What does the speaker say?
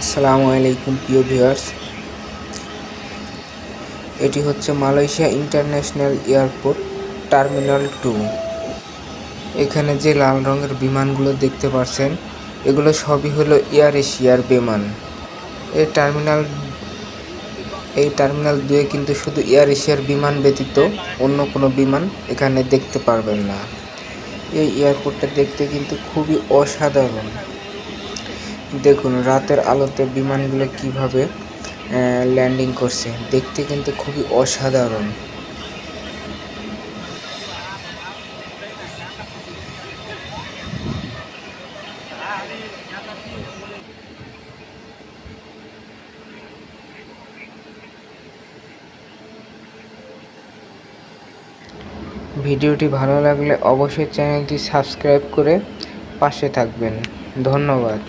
আসসালামু আলাইকুম, প্রিয় ভিউয়ার্স। এটি হচ্ছে Malaysia international airport terminal two. এখানে যে লাল রঙের বিমানগুলো দেখতে পাচ্ছেন এগুলো সবই হলো এয়ার এশিয়ার বিমান। এই টার্মিনাল এই টার্মিনাল দুয়ে কিন্তু শুধু এয়ার এশিয়ার বিমান ব্যতীত অন্য কোনো বিমান এখানে দেখতে পারবেন না। এই এয়ারপোর্টটা দেখতে কিন্তু খুবই অসাধারণ। দেখুন, রাতের আলোতে বিমানগুলো কীভাবে ল্যান্ডিং করছে, দেখতে কিন্তু খুবই অসাধারণ। ভিডিওটি ভালো লাগলে অবশ্যই চ্যানেলটি সাবস্ক্রাইব করে পাশে থাকবেন। ধন্যবাদ।